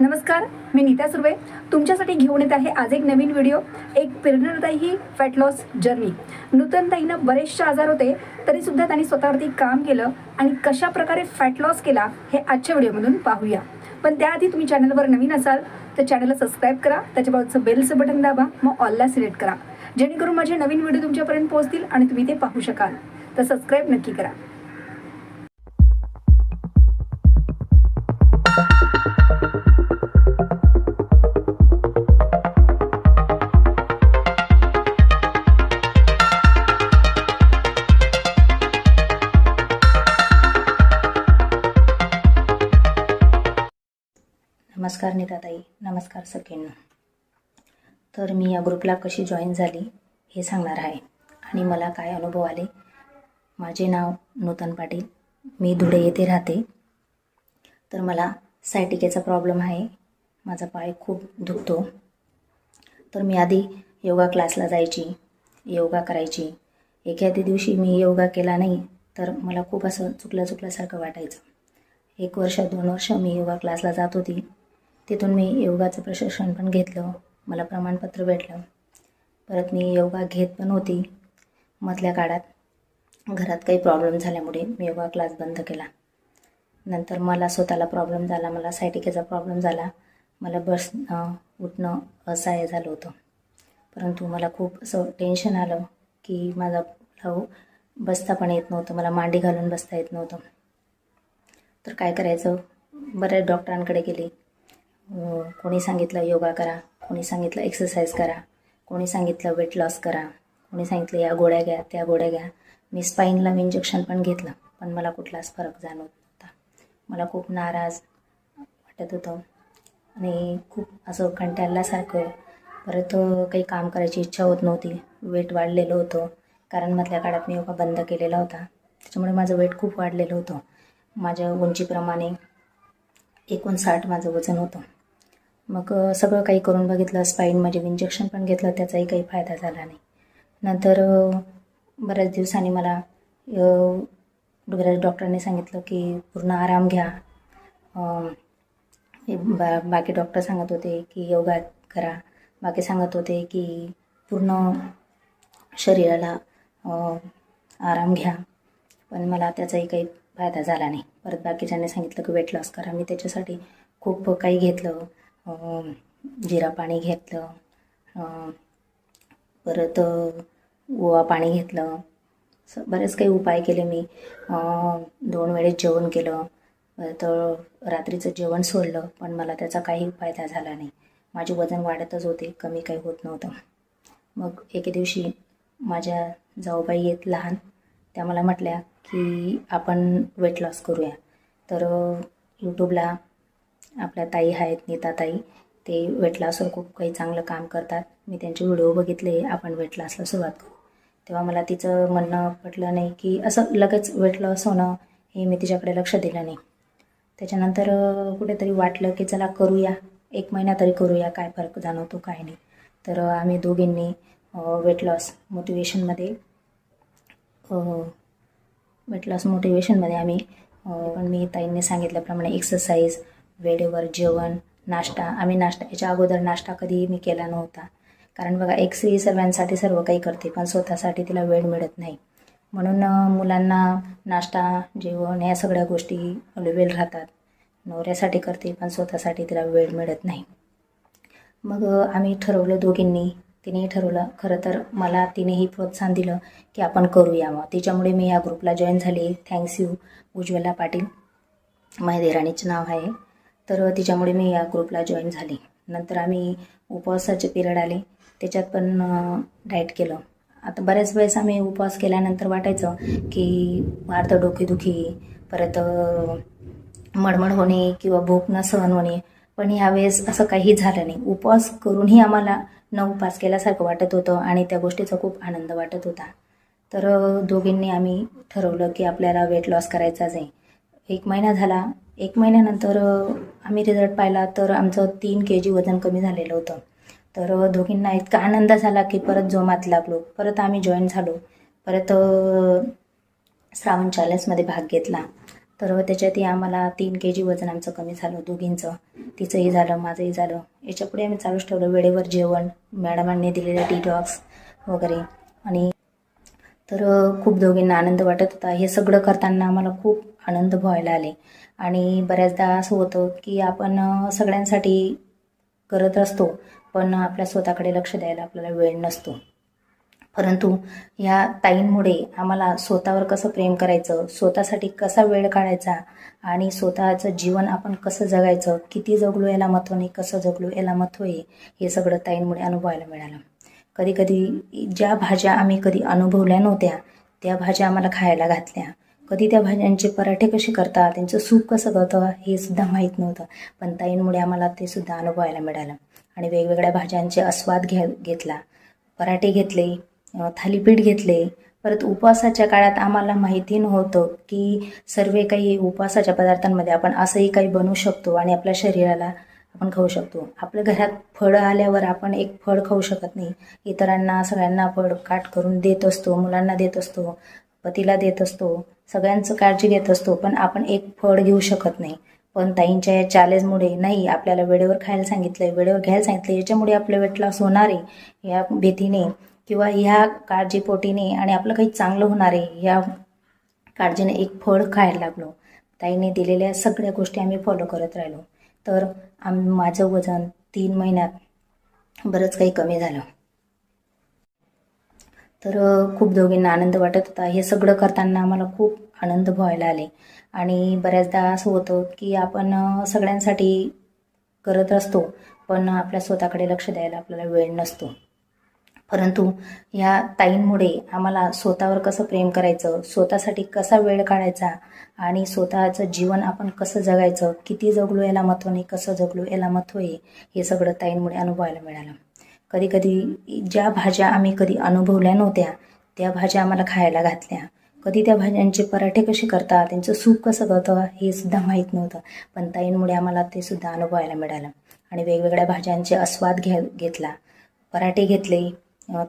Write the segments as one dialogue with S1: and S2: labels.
S1: नमस्कार मी नीता सुर्वे. तुमच्यासाठी घेऊन येत आहे आज एक नवीन व्हिडिओ एक प्रेरणादायी फॅट लॉस जर्नी नूतनताईनं बरेचसे आजार होते तरीसुद्धा त्यांनी स्वतःवरती काम केलं आणि कशा प्रकारे फॅट लॉस केला हे आजच्या व्हिडिओमधून पाहूया. पण त्याआधी तुम्ही चॅनलवर नवीन असाल तर चॅनलला सबस्क्राईब करा त्याच्याबाबतचं बेलचं बटन दाबा मग ऑलला सिलेक्ट करा. जेणेकरून माझे नवीन व्हिडिओ तुमच्यापर्यंत पोहोचतील आणि तुम्ही ते पाहू शकाल. तर सबस्क्राईब नक्की करा.
S2: नमस्कार नीताताई नमस्कार सगळ्यांना तर मी या ग्रुपला कशी जॉईन झाली हे सांगणार आहे. आणि मला काय अनुभव आले माझे नाव नूतन पाटील मी धुळे येथे राहते. तर मला सायटिकेचा प्रॉब्लेम आहे माझा पाय खूप दुखतो. तर मी आधी योगा क्लासला जायची योगा करायची. एखाद्या दिवशी मी योगा केला नाही तर मला खूप असं चुकल्या चुकल्यासारखं वाटायचं. एक वर्ष दोन वर्ष मी योगा क्लासला जात होती. तिथून मी योगाचं प्रशिक्षण पण घेतलं. मला प्रमाणपत्र भेटलं. परत मी योगा घेत पण होती मधल्या काळात. घरात काही प्रॉब्लेम झाल्यामुळे मी योगा क्लास बंद केला. नंतर मला स्वतःला प्रॉब्लेम झाला मला सायटिकेचा प्रॉब्लेम झाला. मला बस उठणं असहाय्य झालं होतं. परंतु मला खूप असं टेन्शन आलं की माझा भाऊ बसता पण येत नव्हतं मला मांडी घालून बसता येत नव्हतं. तर काय करायचं? बऱ्याच डॉक्टरांकडे गेले. हो, कोणी सांगितलं योगा करा कोणी सांगितलं एक्सरसाइज करा कोणी सांगितलं वेट लॉस करा कोणी सांगितलं या गोळ्या घ्या त्या गोळ्या घ्या. मी स्पाईनला इंजेक्शन पण घेतलं पण मला कुठलाच फरक जाणवत नव्हता. मला खूप नाराज वाटत होतं. आणि खूप असं कंटाळल्यासारखं परत काही काम करायची इच्छा होत नव्हती. वेट वाढलेलं होतं. कारण मधल्या काळात मी योगा बंद केलेला होता. त्याच्यामुळे माझं वेट खूप वाढलेलं होतं. माझ्या उंचीप्रमाणे एकोणसाठ माझं वजन होतं. मग सगळं काही करून बघितलं स्पाईनमध्ये इंजेक्शन पण घेतलं त्याचाही काही फायदा झाला नाही. नंतर बऱ्याच दिवसांनी मला बऱ्याच डॉक्टरांनी सांगितलं की पूर्ण आराम घ्या. हे बा बाकी डॉक्टर सांगत होते की योगा करा. बाकी सांगत होते की पूर्ण शरीराला आराम घ्या. पण मला त्याचाही काही फायदा झाला नाही. परत बाकीच्यांनी सांगितलं की वेट लॉस करा. मी त्याच्यासाठी खूप काही घेतलं. जिरा पाणी घेतलं परत ओवा पाणी घेतलं. बरेच काही उपाय केले मी. दोन वेळेस जेवण केलं. परत रात्रीचं जेवण सोडलं पण मला त्याचा काही फायदा झाला नाही. माझे वजन वाढतच होते कमी काही होत नव्हतं. मग एके दिवशी माझ्या जाऊबाई आहेत लहान. त्या मला म्हटल्या की आपण वेट लॉस करूया. तर यूट्यूबला आपल्या ताई आहेत नीताताई ते वेट लॉसवर खूप काही चांगलं काम करतात. मी त्यांचे व्हिडिओ बघितले आपण वेट लॉसला सुरुवात करू. तेव्हा मला तिचं म्हणणं पटलं नाही की असं लगेच वेट लॉस होणं हे मी तिच्याकडे लक्ष दिलं नाही. त्याच्यानंतर कुठेतरी वाटलं की चला करूया एक महिना तरी करूया काय फरक जाणवतो काय नाही. तर आम्ही दोघींनी वेट लॉस मोटिवेशनमध्ये वेट लॉस मोटिवेशनमध्ये आम्ही पण मी ताईंनी सांगितल्याप्रमाणे एक्सरसाइज वेळेवर जेवण नाश्ता. आम्ही नाश्ता याच्या अगोदर नाश्ता कधीही मी केला नव्हता. कारण बघा एक स्त्री सर्वांसाठी सर्व काही करते पण स्वतःसाठी तिला वेळ मिळत नाही. म्हणून मुलांना नाश्ता जेवण या सगळ्या गोष्टी अवेलेबल राहतात. नवऱ्यासाठी करते पण स्वतःसाठी तिला वेळ मिळत नाही. मग आम्ही ठरवलं दोघींनी तिनेही ठरवलं. खरं तर मला तिनेही प्रोत्साहन दिलं की आपण करूया मग तिच्यामुळे मी या ग्रुपला जॉईन झाली. Thanks you Ujjwala Patil. माझ्या देराणीचं नाव आहे. तर तिच्यामुळे मी या ग्रुपला जॉईन झाली. नंतर आम्ही उपवासाचे पिरियड आले. त्याच्यात पण डाएट केलं. आता बऱ्याच वेळेस आम्ही उपवास केल्यानंतर वाटायचं की अर्ध डोकेदुखी परत मडमड मळमळ होणे किंवा भूक न सहन होणे. पण यावेळेस असं काही झालं नाही. उपवास करूनही आम्हाला न उपवास केल्यासारखं वाटत होतं आणि त्या गोष्टीचा खूप आनंद वाटत होता. तर दोघींनी आम्ही ठरवलं की आपल्याला वेट लॉस करायचाच आहे. एक महिना झाला एक महिन्यानंतर आम्ही रिझल्ट पाहिला तर आमचं तीन के जी वजन कमी झालेलं होतं. तर दोघींना इतका आनंद झाला की परत जोमात लागलो. परत आम्ही जॉईन झालो. परत श्रावण चॅलेंजमध्ये भाग घेतला. तर त्याच्यातही आम्हाला तीन के जी वजन आमचं कमी झालं दोघींचं. तिचंही झालं माझंही झालं. याच्यापुढे आम्ही चालूच ठेवलं. वेळेवर जेवण मॅडमांनी दिलेले डिटॉक्स वगैरे. आणि तर खूप दोघींना आनंद वाटत होता. हे सगळं करताना आम्हाला खूप आनंद व्हायला आले. आणि बऱ्याचदा असं होतं की आपण सगळ्यांसाठी करत असतो पण आपल्या स्वतःकडे लक्ष द्यायला आपल्याला वेळ नसतो. परंतु ह्या ताईंमुळे आम्हाला स्वतःवर कसं प्रेम करायचं स्वतःसाठी कसा वेळ काढायचा आणि स्वतःचं जीवन आपण कसं जगायचं किती जगलो याला महत्त्व नाही कसं जगलो याला महत्त्व आहे हे सगळं ताईंमुळे अनुभवायला मिळालं. कधी कधी ज्या भाज्या आम्ही कधी अनुभवल्या नव्हत्या त्या भाज्या आम्हाला खायला घातल्या. कधी त्या भाज्यांचे पराठे कसे करतात त्यांचं सूप कसं करतं हे सुद्धा माहीत नव्हतं. पण ताईंमुळे आम्हाला ते सुद्धा अनुभवायला मिळालं. आणि वेगवेगळ्या भाज्यांचे आस्वाद घ्या घेतला. पराठे घेतले थालीपीठ घेतले. परत उपवासाच्या काळात आम्हाला माहिती नव्हतं की सर्व काही उपवासाच्या पदार्थांमध्ये आपण असंही काही बनवू शकतो आणि आपल्या शरीराला आपण खाऊ शकतो. आपल्या घरात फळं आल्यावर आपण एक फळ खाऊ शकत नाही. इतरांना सगळ्यांना फळ काट करून देत असतो मुलांना देत असतो पतीला देत असतो. सगळ्यांचं काळजी घेत असतो पण आपण एक फळ घेऊ शकत नाही. पण ताईंच्या या चॅलेंजमुळे नाही आपल्याला वेळेवर खायला सांगितलं वेळेवर घ्यायला सांगितलं याच्यामुळे आपलं वेट लॉस होणार आहे. या भीतीने किंवा ह्या काळजीपोटीने आणि आपलं काही चांगलं होणार आहे ह्या काळजीने एक फळ खायला लागलो. ताईने दिलेल्या सगळ्या गोष्टी आम्ही फॉलो करत राहिलो. तर आम माझं वजन तीन महिन्यात बरंच काही कमी झालं. तर खूप दोघींना आनंद वाटत होता. हे सगळं करताना आम्हाला खूप आनंद व्हायला आले. आणि बऱ्याचदा असं होतं की आपण सगळ्यांसाठी करत असतो पण आपल्या स्वतःकडे लक्ष द्यायला आपल्याला वेळ नसतो. परंतु ह्या ताईंमुळे आम्हाला स्वतःवर कसं प्रेम करायचं स्वतःसाठी कसा वेळ काढायचा आणि स्वतःचं जीवन आपण कसं जगायचं किती जगलो याला महत्त्व नाही कसं जगलो याला महत्त्व आहे हे सगळं ताईंमुळे अनुभवायला मिळालं. कधी कधी ज्या भाज्या आम्ही कधी अनुभवल्या नव्हत्या त्या भाज्या आम्हाला खायला घातल्या. कधी त्या भाज्यांचे पराठे कसे करतात त्यांचं सूप कसं करतं हे सुद्धा माहीत नव्हतं. पण ताईंमुळे आम्हाला ते सुद्धा अनुभवायला मिळालं. आणि वेगवेगळ्या भाज्यांचे आस्वाद घ्या घेतला. पराठे घेतले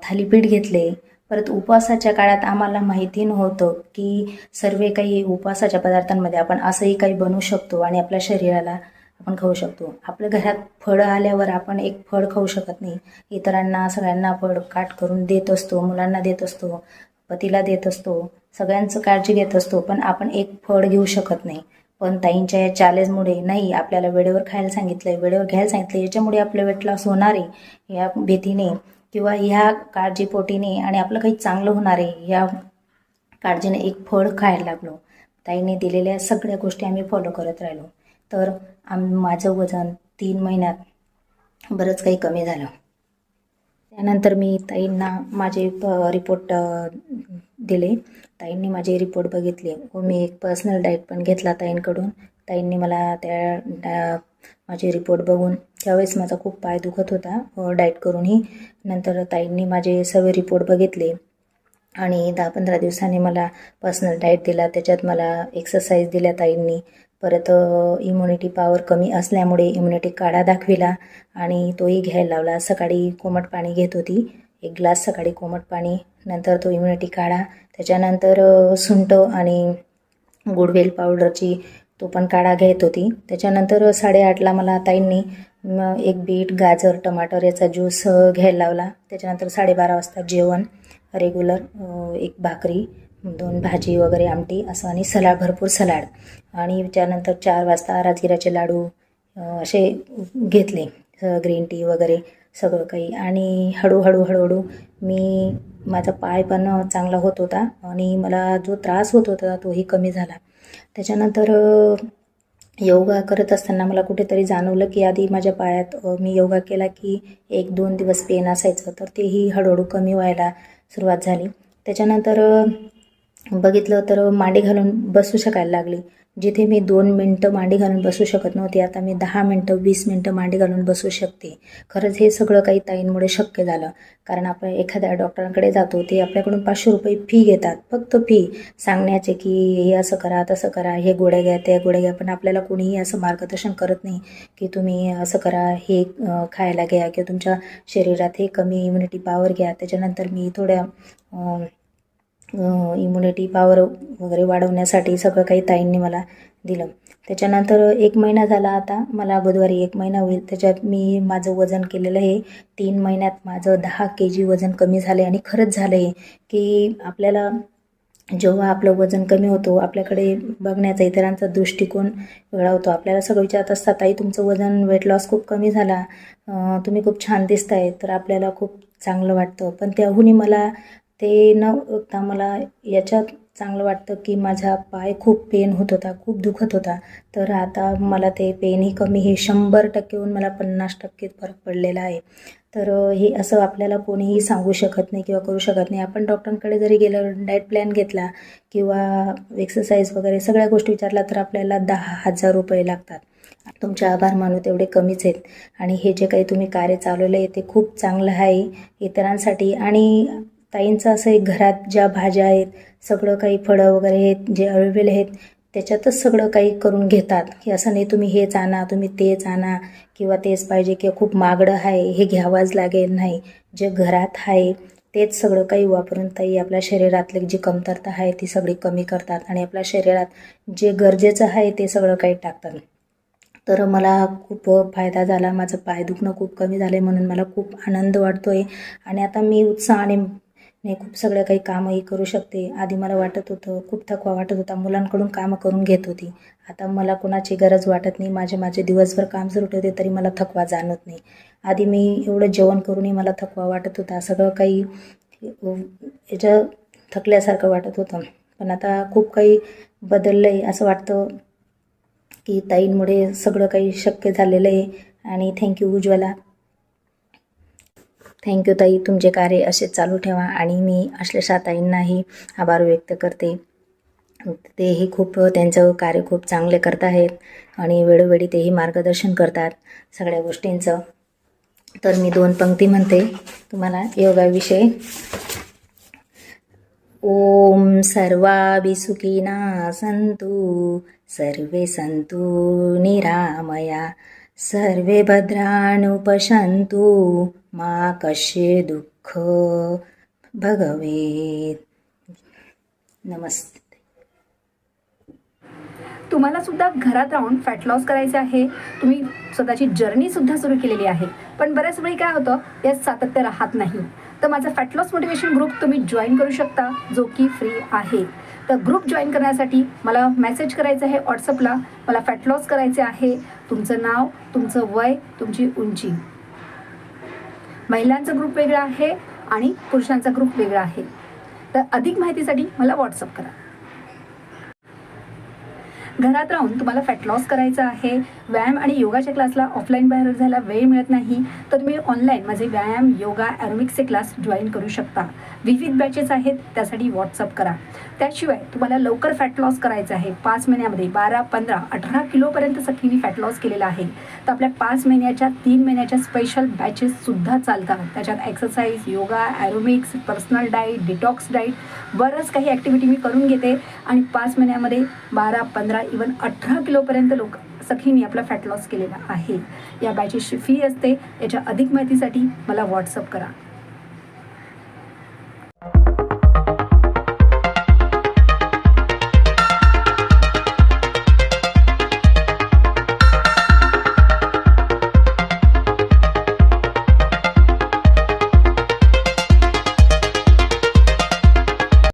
S2: थालीपीठ घेतले. परत उपवासाच्या काळात आम्हाला माहिती नव्हतं की सर्व काही उपवासाच्या पदार्थांमध्ये आपण असंही काही बनवू शकतो आणि आपल्या शरीराला आपण खाऊ शकतो. आपल्या घरात फळं आल्यावर आपण एक फळ खाऊ शकत नाही. इतरांना सगळ्यांना फळ काट करून देत असतो मुलांना देत असतो पतीला देत असतो सगळ्यांचं काळजी घेत असतो पण आपण एक फळ घेऊ शकत नाही. पण ताईंच्या या चॅलेंजमुळे नाही आपल्याला वेळेवर खायला सांगितलं वेळेवर घ्यायला सांगितलं याच्यामुळे आपलं वेट लॉस होणार आहे या भीतीने किंवा ह्या काळजीपोटीने आणि आपलं काही चांगलं होणार आहे या काळजीने एक फळ खायला लागलो. ताईने दिलेल्या सगळ्या गोष्टी आम्ही फॉलो करत राहिलो. तर आम माझं वजन तीन महिन्यात बरंच काही कमी झालं. त्यानंतर मी ताईंना माझे प रिपोर्ट दिले. ताईंनी माझे रिपोर्ट बघितले. व मी एक पर्सनल डाईट पण घेतला ताईंकडून. ताईंनी मला त्या माझे रिपोर्ट बघून त्यावेळेस माझा खूप पाय दुखत होता. डाईट करूनही नंतर ताईंनी माझे सगळे रिपोर्ट बघितले. आणि दहा पंधरा दिवसांनी मला पर्सनल डाईट दिला. त्याच्यात मला एक्सरसाइज दिल्या ताईंनी. परत इम्युनिटी पॉवर कमी असल्यामुळे इम्युनिटी काढा दाखविला आणि तोही घ्यायला लावला. सकाळी कोमट पाणी घेत होती. एक ग्लास सकाळी कोमट पाणी नंतर तो इम्युनिटी काढा. त्याच्यानंतर सुंट सुंठ आणि गुडवेल पावडरची तो पण काढा घेत होती. त्याच्यानंतर साडेआठला मला ताईंनी एक बीट गाजर टमाटर याचा ज्यूस घ्यायला लावला. त्याच्यानंतर साडेबारा वाजता जेवण रेग्युलर एक भाकरी दोन भाजी वगैरे आमटी असं आणि सलाड भरपूर सलाड. आणि त्यानंतर चार वाजता राजगिराचे लाडू असे घेतले ग्रीन टी वगैरे सगळं काही. आणि हळूहळू हळूहळू मी माझा पाय पण चांगला होत होता आणि मला जो त्रास होत होता तोही कमी झाला. त्याच्यानंतर योगा करत असताना मला कुठेतरी जाणवलं की आधी माझ्या पायात मी योगा केला की एक दोन दिवस पेन असायचं तर तेही हळूहळू कमी व्हायला सुरुवात झाली. त्याच्यानंतर बघितलं तर मांडी घालून बसू शकायला लागली. जिथे मी दोन मिनटं मांडी घालून बसू शकत नव्हते आता मी दहा मिनटं वीस मिनटं मांडी घालून बसू शकते. खरंच हे सगळं काही ताईंमुळे शक्य झालं. कारण आपण एखाद्या डॉक्टरांकडे जातो ते आपल्याकडून पाचशे रुपये फी घेतात. फक्त फी सांगण्याचे की हे असं करा तसं करा हे गोळ्या घ्या त्या गोळ्या घ्या. पण आपल्याला कोणीही असं मार्गदर्शन करत नाही की तुम्ही असं करा हे खायला घ्या किंवा तुमच्या शरीरात हे कमी इम्युनिटी पॉवर घ्या. त्याच्यानंतर मी थोड्या इम्युनिटी पॉवर वगैरे वाढवण्यासाठी सगळं काही ताईंनी मला दिलं. त्याच्यानंतर एक महिना झाला आता मला बुधवारी एक महिना होईल. त्याच्यात मी माझं वजन केलेलं आहे. तीन महिन्यात माझं दहा के जी वजन कमी झालं आहे आणि खरंच झालं आहे की आपल्याला जेव्हा आपलं वजन कमी होतो आपल्याकडे बघण्याचा इतरांचा दृष्टिकोन वेगळा होतो. आपल्याला सगळं विचारत असतात ताई तुमचं वजन वेट लॉस खूप कमी झाला. तुम्ही खूप छान दिसताय तर आपल्याला खूप चांगलं वाटतं. पण त्याहूनही मला ते न बघता मला याच्यात चांगलं वाटतं की माझा पाय खूप पेन होत होता खूप दुखत होता. तर आता मला ते पेनही कमी हे शंभर टक्केहून मला पन्नास टक्के फरक पडलेला आहे. तर हे असं आपल्याला कोणीही सांगू शकत नाही किंवा करू शकत नाही. आपण डॉक्टरांकडे जरी गेलं डाएट प्लॅन घेतला किंवा एक्सरसाइज वगैरे सगळ्या गोष्टी विचारल्या तर आपल्याला दहा हजार रुपये लागतात. तुमचे आभार मानू तेवढे कमीच आहेत. आणि हे जे काही तुम्ही कार्य चालवलं आहे ते खूप चांगलं आहे इतरांसाठी. आणि ताईंचं असं एक घरात ज्या भाज्या आहेत सगळं काही फळं वगैरे आहेत जे अवेलेबल आहेत त्याच्यातच सगळं काही करून घेतात. की असं नाही तुम्ही हेच आणा तुम्ही तेच आणा किंवा तेच पाहिजे किंवा खूप मागडं आहे हे घ्यावंच लागेल. नाही. जे घरात आहे तेच सगळं काही वापरून ताई आपल्या शरीरातली जी कमतरता आहे ती सगळी कमी करतात आणि आपल्या शरीरात जे गरजेचं आहे ते सगळं काही टाकतात. तर मला खूप फायदा झाला माझं पाय दुखणं खूप कमी झालं आहे म्हणून मला खूप आनंद वाटतो आहे आणि आता मी उत्साहाने मी खूप सगळं काही कामही करू शकते. आधी मला वाटत होतं खूप थकवा वाटत होता. मुलांकडून कामं करून घेत होती. आता मला कोणाची गरज वाटत नाही. माझे माझे दिवसभर काम सुरू ठेवते तरी मला थकवा जाणवत नाही. आधी मी एवढं जेवण करूनही मला थकवा वाटत होता. सगळं काही याच्या थकल्यासारखं वाटत होतं. पण आता खूप काही बदललं आहे असं वाटतं की ताईंमुळे सगळं काही शक्य झालेलं आहे. आणि थँक्यू उज्ज्वला. थँक्यू ताई. तुमचे कार्य असे चालू ठेवा आणि मी अश्लेषा ताईंनाही आभार व्यक्त करते. तेही खूप त्यांचं कार्य खूप चांगले करत आहेत आणि वेळोवेळी तेही मार्गदर्शन करतात सगळ्या गोष्टींचं. तर मी दोन पंक्ती म्हणते. तुम्हाला योगाविषयी. ओम सर्वाभि सुखिना सन्तु सर्वे संतु निरामया सर्वे भद्राणुपशन्तु। मा कसे दुःख? भगवे नमस्ते.
S1: तुम्हाला सुद्धा घरात राहून फॅट लॉस करायचे आहे. तुम्ही स्वतःची जर्नी सुद्धा सुरू केलेली आहे. पण बऱ्याच वेळी काय होतं यात सातत्य राहत नाही. तर माझा फॅट लॉस मोटिवेशन ग्रुप तुम्ही जॉईन करू शकता जो की फ्री आहे. तर ग्रुप जॉईन करण्यासाठी मला मेसेज करायचं आहे व्हॉट्सअपला मला फॅट लॉस करायचे आहे. तुमचं नाव तुमचं वय तुमची उंची. महिलांचा ग्रुप वेगळा आहे आणि पुरुषांचा ग्रुप वेगळा आहे. तर अधिक माहितीसाठी मला व्हॉट्सअप करा. घरात राहून तुम्हाला फॅट लॉस करायचा आहे व्यायाम आणि योगाच्या क्लासला ऑफलाईन बाहेर जायला वेळ मिळत नाही तर तुम्ही ऑनलाईन माझे व्यायाम योगा ॲरोमिक्सचे क्लास जॉईन करू शकता. विविध बॅचेस आहेत त्यासाठी व्हॉट्सअप करा. त्याशिवाय तुम्हाला लवकर फॅट लॉस करायचं आहे. पाच महिन्यामध्ये बारा पंधरा अठरा किलोपर्यंत सखीने फॅट लॉस केलेला आहे. तर आपल्या पाच महिन्याच्या तीन महिन्याच्या स्पेशल बॅचेससुद्धा चालतात त्याच्यात exercise yoga aerobics personal diet detox diet बरंच काही ॲक्टिव्हिटी मी करून घेते. आणि पाच महिन्यामध्ये बारा पंधरा इवन अठरा किलोपर्यंत लोक सखींनी आपला फॅट लॉस केलेला आहे. या बॅचेसची फी असते. याच्या अधिक माहितीसाठी मला व्हॉट्सअप करा.